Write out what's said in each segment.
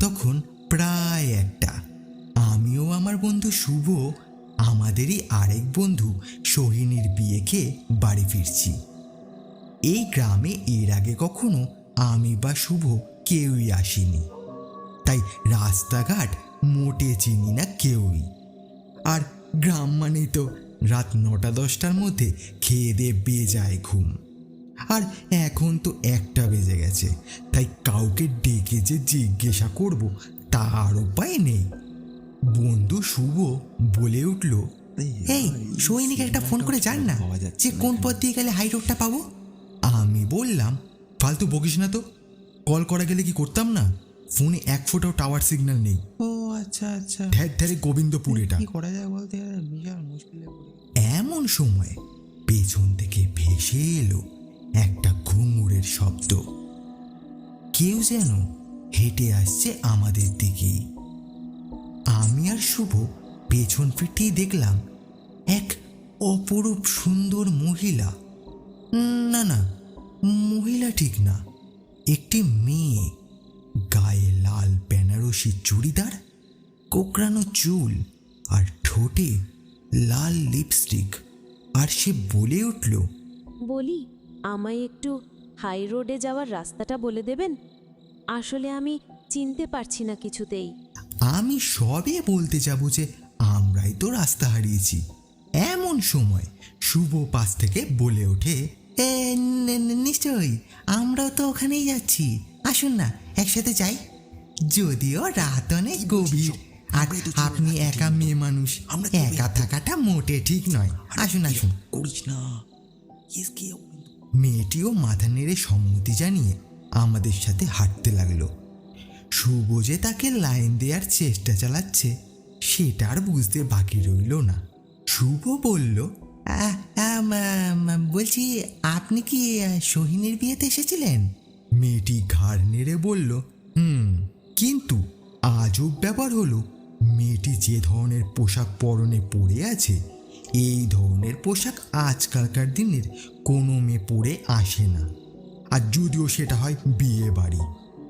তখন প্রায় একটা। আমিও আমার বন্ধু শুভ, আমাদেরই আরেক বন্ধু সোহিনীর বিয়ে খেয়ে বাড়ি ফিরছি। এই গ্রামে এর আগে কখনো আমি বা শুভ কেউই আসিনি। তাই রাস্তাঘাট মোটে চিনি না কেউই। আর গ্রাম মানেই তো রাত নটা দশটার মধ্যে খেয়ে দিয়ে বেজায় ঘুম। আর এখন তো একটা বেজে গেছে। তাই কাউকে ডেকে যে জিজ্ঞাসা করব তার উপায় নেই। বন্ধু শুভ বলে উঠল এই সৈনিক একটা ফোন করে জান না। যে কোন পথ দিয়ে গেলে হাই রোডটা পাবো? আমি বললাম ফালতু বকিস না তো। কল করা গেলে কি করতাম না? ফোনে এক ফোটাও টাওয়ার সিগন্যাল নেই। ও আচ্ছা আচ্ছা। ঠের ঠেরে গোবিন্দপুর এটা। কি করা যায় বলতে? বিশাল মুশকিলে এমন সময় পেছন থেকে ভেসে এলো একটা ঘুঙুরের শব্দ। কেউ যেন হেঁটে আসছে আমাদের দিকেই আমি আর শুভ পেছন ফিরতেই দেখলাম এক অপরূপ সুন্দর মহিলা। না না, মহিলা ঠিক না, একটি মেয়ে। গায়ে লাল বেনারসি চুড়িদার, কোকড়ানো চুল আর ঠোঁটে লাল লিপস্টিক আর সে বলে উঠল, বলি আমায় একটু হাই রোডে যাওয়ার রাস্তাটা বলে দেবেন? আসলে আমি চিনতে পারছি না কিছুতেই। আমি সবে বলতে যাব যে আমরাই তো রাস্তা হারিয়েছি। এমন সময় শুভ পাশ থেকে বলে ওঠে "এ, নিশ্চয়ই আমরাও তো ওখানেই যাচ্ছি। আসুন না একসাথে যাই। যদিও রাত অনেক গভীর আর আপনি একা মেয়ে মানুষ একা থাকাটা মোটে ঠিক নয়। আসুন আসুন। করিস না। মেয়েটিও মাথা নেড়ে সম্মতি জানিয়ে আমাদের সাথে হাঁটতে লাগল। শুভ যে তাকে লাইন দেওয়ার চেষ্টা চালাচ্ছে সেটা আর বুঝতে বাকি রইল না। শুভ বলল "আহ, আম, আম, বলছি আপনি কি সোহিনীর বিয়েতে এসেছিলেন? মেয়েটি ঘাড় নেড়ে বলল হুম কিন্তু আজব ব্যাপার হলো মেয়েটি যে ধরনের পোশাক পরনে পরে আছে এই ধরনের পোশাক আজকালকার দিনের কোনো মেয়ে পরে আসে না। আর যদিও সেটা হয় বিয়ে বাড়ি।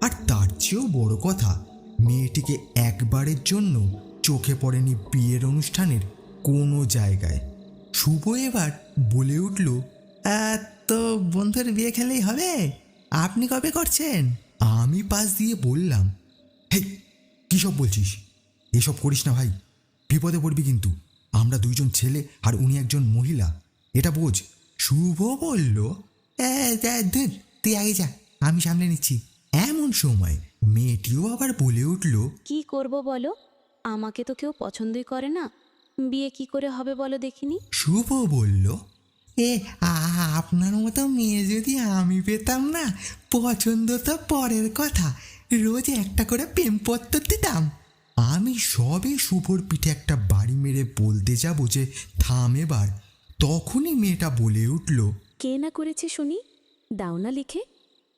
আর তার চেয়েও বড় কথা, মেয়েটিকে একবারের জন্য চোখে পড়েনি বিয়ের অনুষ্ঠানের কোনো জায়গায়। শুভ এবার বলে উঠল তো বন্ধুর বিয়ে খেলেই হবে? আপনি কবে করছেন? আমি পাশ দিয়ে বললাম, হেই কী সব বলছিস? এসব করিস না ভাই। বিপদে পড়বি কিন্তু। আমরা দুইজন ছেলে আর উনি একজন মহিলা। এটা বোঝ। শুভ বলল "এ, যা, ধুর, তুই আগে যা আমি সামনে নিচ্ছি। এমন সময় মেয়েটিও আবার বলে উঠল কি করব বলো? আমাকে তো কেউ পছন্দই করে না। বিয়ে কি করে হবে বলো দেখিনি? শুভ বলল এ আপনার মতো মেয়ে যদি আমি পেতাম না পছন্দ তো পরের কথা। রোজ একটা করে প্রেমপত্র দিতাম। আমি সবে শুভর পিঠে একটা বাড়ি মেরে বলতে যাব যে থাম এবার। তখনই মেয়েটা বলে উঠল কে না করেছে শুনি? দাও না লিখে।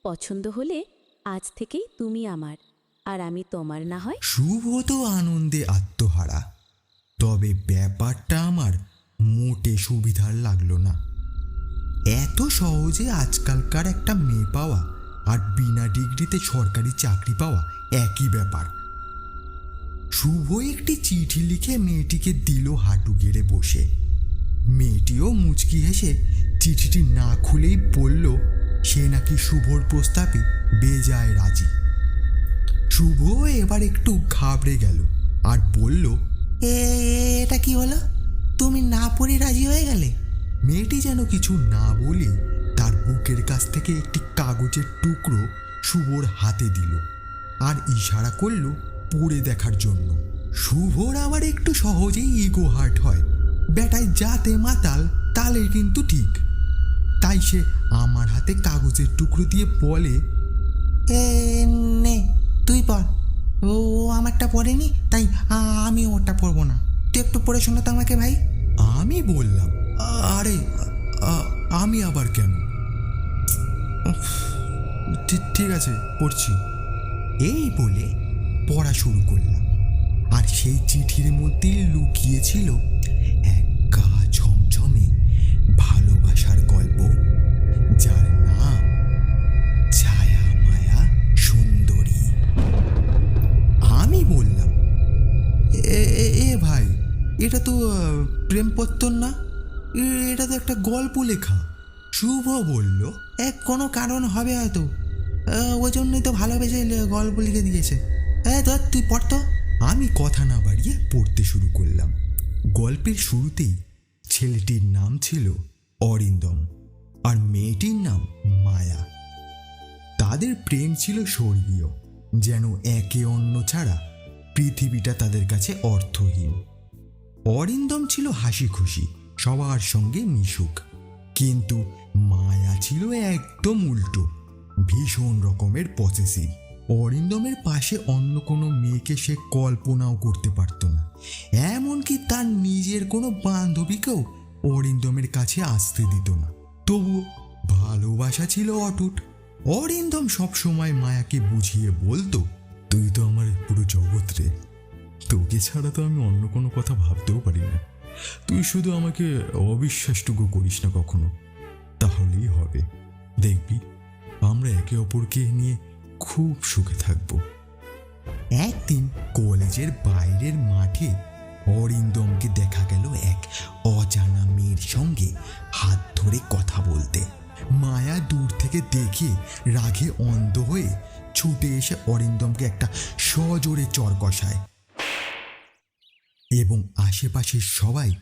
পছন্দ হলে আজ থেকেই তুমি আমার আর আমি তোমার না হয়। শুভ তো আনন্দে আত্মহারা। তবে ব্যাপারটা আমার মোটে সুবিধার লাগল না। এত সহজে আজকালকার একটা মেয়ে পাওয়া আর বিনা ডিগ্রিতে সরকারি চাকরি পাওয়া একই ব্যাপার। শুভ একটি চিঠি লিখে মেয়েটিকে দিল হাঁটু গেড়ে বসে। মেয়েটিও মুচকি হেসে চিঠিটি না খুলেই বলল, সে নাকি শুভর প্রস্তাবে বেজায় রাজি। শুভ এবার একটু ঘাবড়ে গেল আর বলল, "এ, এটা কি হলো? তুমি না পড়ে রাজি হয়ে গেলে? মেয়েটি যেন কিছু না বলে তার বুকের কাছ থেকে একটি কাগজের টুকরো শুভর হাতে দিল আর ইশারা করল পড়ে দেখার জন্য। শুভর আবার একটু সহজেই ইগো হার্ট হয়। বেটায় যাতে মাতাল তালে কিন্তু ঠিক। তাই সে আমার হাতে কাগজের টুকরো দিয়ে বলে নে, তুই পড়। ও আমারটা পড়েনি, তাই আমি ওটা পড়ব না। তুই একটু পড়ে শোনাতো আমাকে ভাই। আমি বললাম, আরে আমি আবার কেন? ঠিক আছে, পড়ছি। এই বলে পড়া শুরু করলাম। আর সেই চিঠির মধ্যে লুকিয়েছিল এক গা ঝমঝমে ভালোবাসার গল্প, যার নাম ছায়া মায়া সুন্দরী। আমি বললাম, এ ভাই, এটা তো প্রেমপত্তন না? এটা তো একটা গল্প লেখা। শুভ বলল এক কোনো কারণ হবে হয়তো। ওই জন্যই তো ভালোবেসে গল্প লিখে দিয়েছে। হ্যাঁ তুই পড় তো। আমি কথা না বাড়িয়ে পড়তে শুরু করলাম। গল্পের শুরুতেই ছেলেটির নাম ছিল অরিন্দম আর মেয়েটির নাম মায়া। তাদের প্রেম ছিল স্বর্গীয়, যেন একে অন্য ছাড়া পৃথিবীটা তাদের কাছে অর্থহীন। অরিন্দম ছিল হাসি খুশি সবার সঙ্গে মিশুক, কিন্তু মায়া ছিল একদম উল্টো, ভীষণ রকমের পসেসিভ অরিন্দমের পাশে অন্য কোনো মেয়েকে সে কল্পনাও করতে পারত না। এমনকি তার নিজের কোনো বান্ধবীকেও অরিন্দমের কাছে আসতে দিত না। তবুও ভালোবাসা ছিল অটুট। অরিন্দম সবসময় মায়াকে বুঝিয়ে বলতো, তুই তো আমার পুরো জগৎ রে। তোকে ছাড়া তো আমি অন্য কোনো কথা ভাবতেও পারি না। তুই শুধু আমাকে অবিশ্বাসটুকু করিস না কখনো। তাহলেই হবে। দেখবি, আমরা একে অপরকে নিয়ে খুব সুখে থাকব। একদিন কলেজের বাইরের মাঠে অরিন্দমকে দেখা গেল এক অজানা মেয়ের সঙ্গে হাত ধরে কথা বলতে। মায়া দূর থেকে দেখে রাগে অন্ধ হয়ে ছুটে এসে অরিন্দমকে একটা সজোরে চর কষায় এবং আশেপাশের সবাই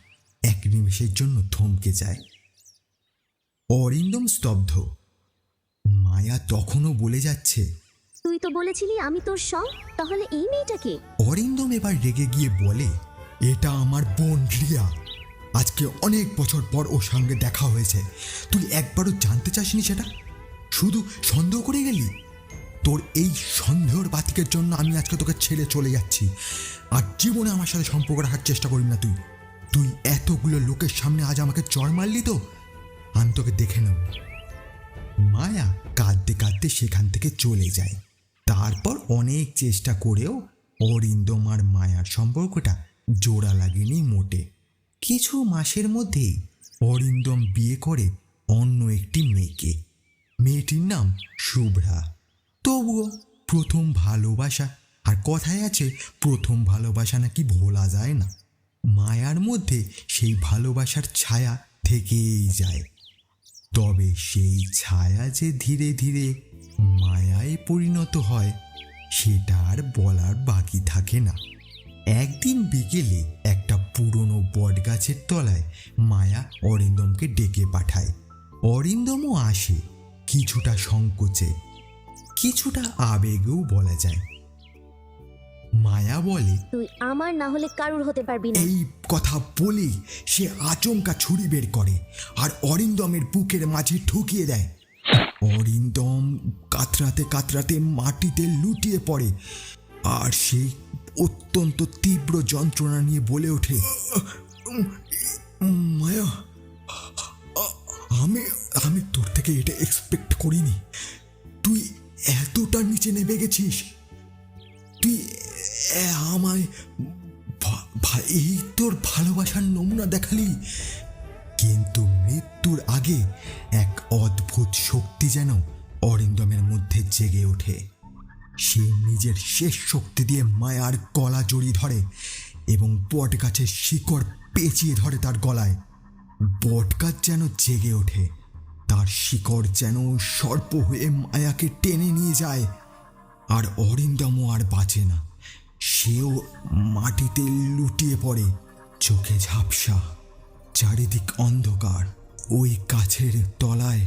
এক নিমেষের জন্য থমকে যায়। অরিন্দম স্তব্ধ। মায়া তখনও বলে যাচ্ছে তুই তো বলেছিলি আমি তোর সং, তাহলে এই মেয়েটাকে অরিন্দম এবার রেগে গিয়ে বলে, এটা আমার বোন রিয়া। আজকে অনেক বছর পর ওর সঙ্গে দেখা হয়েছে। তুই একবারও জানতে চাসনি সেটা? শুধু সন্দেহ করে গেলি? তোর এই সন্দেহর বাতিকের জন্য আমি আজকে তোকে ছেড়ে চলে যাচ্ছি। আর জীবনে আমার সাথে সম্পর্ক রাখার চেষ্টা করবি না তুই। তুই এতগুলো লোকের সামনে আজ আমাকে চর মারলি তো? আমি তোকে দেখে নেব। মায়া কাঁদতে কাঁদতে সেখান থেকে চলে যায়। তারপর অনেক চেষ্টা করেও অরিন্দম আর মায়ার সম্পর্কটা জোড়া লাগেনি মোটে। কিছু মাসের মধ্যেই অরিন্দম বিয়ে করে অন্য একটি মেয়েকে। মেয়েটির নাম শুভ্রা। তবুও প্রথম ভালোবাসা, আর কথায় আছে প্রথম ভালোবাসা নাকি ভোলা যায় না। মায়ার মধ্যে সেই ভালোবাসার ছায়া থেকেই যায়। তবে সেই ছায়া যে ধীরে ধীরে মায়ায় পরিণত হয় সেটা আর বলার বাকি থাকে না। একদিন বিকেলে একটা পুরনো বটগাছের তলায় মায়া অরিন্দমকে ডেকে পাঠায়। অরিন্দমও আসে কিছুটা সংকোচে কিছুটা আবেগেও বলা যায়। মায়া বলে তুই আমার না হলে কারুর হতে পারবি না? এই কথা বলেই সে আচমকা ছুরি বের করে আর অরিন্দমের বুকের মাঝে ঠুকিয়ে দেয়। অরিন্দম কাতরাতে কাতরাতে মাটিতে লুটিয়ে পড়ে আর সে অত্যন্ত তীব্র যন্ত্রণা নিয়ে বলে ওঠে, মায়া, আমি আমি তোর থেকে এটা এক্সপেক্ট করিনি। তুই এতটা নিচে নেমে গেছিস। তুই আমায় এই তোর ভালোবাসার নমুনা দেখালি। কিন্তু মৃত্যুর আগে এক অদ্ভুত শক্তি যেন অরিন্দমের মধ্যে জেগে ওঠে। সে নিজের শেষ শক্তি দিয়ে মায়ার গলা জড়িয়ে ধরে এবং বট গাছের শিকড় পেঁচিয়ে ধরে তার গলায়। বট গাছ যেন জেগে ওঠে, তার শিকড় যেন সর্প হয়ে মায়াকে টেনে নিয়ে যায়, আর অরিন্দমও আর বাঁচে না। সেও মাটিতে লুটিয়ে পড়ে, চোখে ঝাপসা। চারিদিক অন্ধকার। ওই গাছের তলায়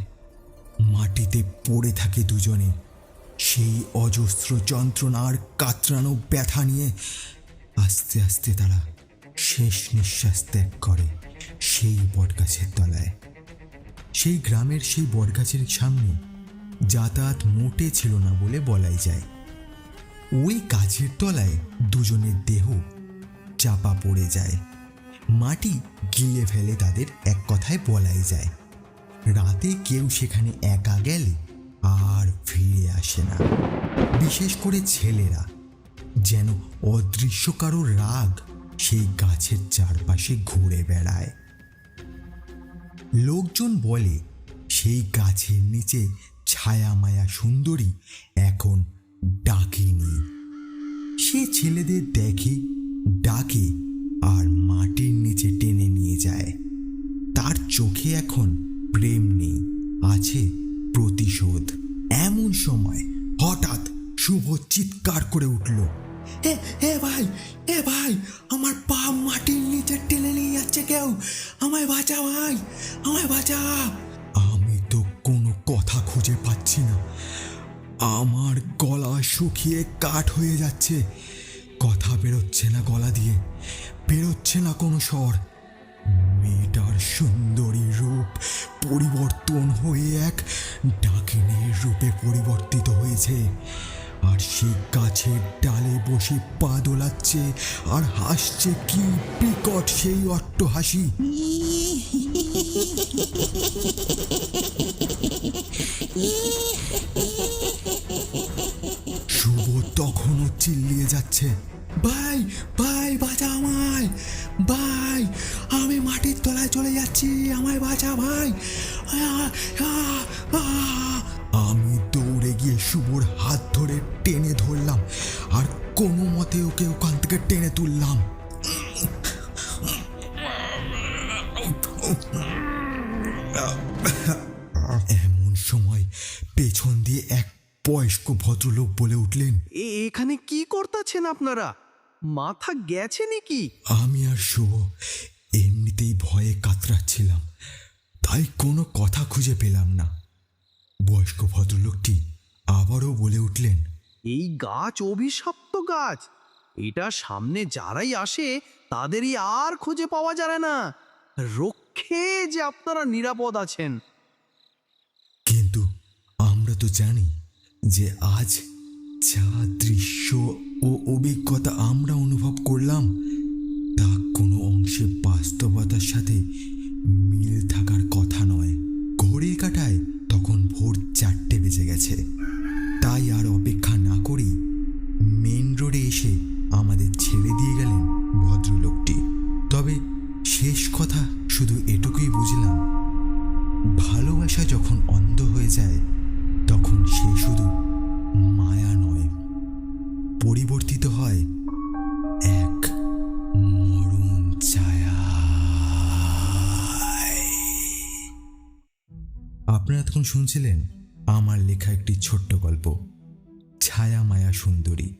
মাটিতে পড়ে থাকে দুজনে। সেই অজস্র যন্ত্রণার কাতরানো ব্যথা নিয়ে আস্তে আস্তে তারা শেষ নিঃশ্বাস ত্যাগ করে সেই বটগাছের তলায়। সেই গ্রামের সেই বটগাছের সামনে যাতায়াত মোটে ছিল না বলে বলাই যায়। ওই গাছের তলায় দুজনের দেহ চাপা পড়ে যায়। মাটি গিলে ফেলে তাদের এক কথায় বলাই যায়। রাতে কেউ সেখানে একা গেলে আর ফিরে আসে না। বিশেষ করে ছেলেরা, যেন অদৃশ্য কারও রাগ সেই গাছের চারপাশে ঘুরে বেড়ায়। লোকজন বলে, সেই গাছের নিচে ছায়া মায়া সুন্দরী এখন ডাকিনি। সে ছেলেদের দেখে, ডাকে আর মাটির নিচে টেনে নিয়ে যায়। তার চোখে এখন প্রেম নেই, আছে প্রতিশোধ। এমন সময় হঠাৎ শুভ চিৎকার করে উঠল এ এ ভাই এ ভাই, আমার পা মাটির নিচে টেনে নিয়ে যাচ্ছে কেউ? আমায় বাঁচা ভাই, আমায় বাঁচা। আমি তো কোনো কথা খুঁজে পাচ্ছি না। আমার গলা শুকিয়ে কাঠ হয়ে যাচ্ছে। কথা বেরোচ্ছে না গলা দিয়ে। বেরোচ্ছে না কোনো স্বর। মেয়েটার সুন্দরী রূপ পরিবর্তন হয়ে এক ডাকিনীর রূপে পরিবর্তিত হয়েছে। আর সে গাছের ডালে বসে পা দোলাচ্ছে আর হাসছে কি বিকট সেই অট্ট হাসি শুভ তখনও চিল্লিয়ে যাচ্ছে। ভাই বাঁচা ভাই। আমি দৌড়ে গিয়ে শুভর হাত ধরে টেনে ধরলাম আর কোনো মতে ওকে ওখান থেকে টেনে তুললাম। এমন সময় পেছন দিয়ে এক বয়স্ক ভদ্রলোক বলে উঠলেন এখানে কি করতেছেন আপনারা? মাথা গেছে নাকি? আমি আর শুভ এমনিতেই ভয়ে কাতরাচ্ছিলাম। তাই কোনো কথা খুঁজে পেলাম না। বয়স্ক ভদ্রলোকটি আবারও বলে উঠলেন এই গাছ অভিশপ্ত গাছ। এটা সামনে যারাই আসে তাদেরই আর খুঁজে পাওয়া যায় না। রক্ষে যে আপনারা নিরাপদ আছেন। কিন্তু আমরা তো জানি যে আজ যা দৃশ্য ও অভিজ্ঞতা আমরা অনুভব করলাম তা কোনো অংশে বাস্তবতার সাথে গেছে তাই আর অপেক্ষা না করেই মেন রোডে এসে আমাদের ছেড়ে দিয়ে গেলেন ভদ্রলোকটি। তবে শেষ কথা শুধু এটুকুই বুঝলাম, ভালোবাসা যখন অন্ধ হয়ে যায়, তখন সে শুধু মায়া নয়, পরিবর্তিত হয় এক মরণ ছায়া। আপনারা তখন শুনছিলেন আমার লেখা একটি ছোট্ট গল্প, ছায়া মায়া সুন্দরী।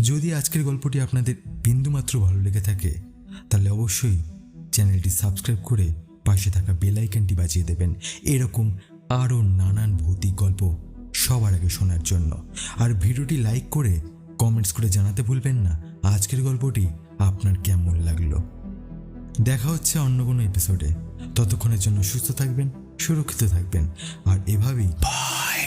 যদি আজকের গল্পটি আপনাদের বিন্দুমাত্র ভালো লেগে থাকে, তাহলে অবশ্যই চ্যানেলটি সাবস্ক্রাইব করে পাশে থাকা বেল আইকনটি বাজিয়ে দেবেন। এরকম আরও নানান ভৌতিক গল্প সবার আগে শোনার জন্য। আর ভিডিওটি লাইক করে কমেন্টস করে জানাতে ভুলবেন না। আজকের গল্পটি আপনার কেমন লাগল? দেখা হচ্ছে অন্য কোনো এপিসোডে। ততক্ষণের জন্য সুস্থ থাকবেন। সুরক্ষিত থাকবেন। আর এভাবেই বাই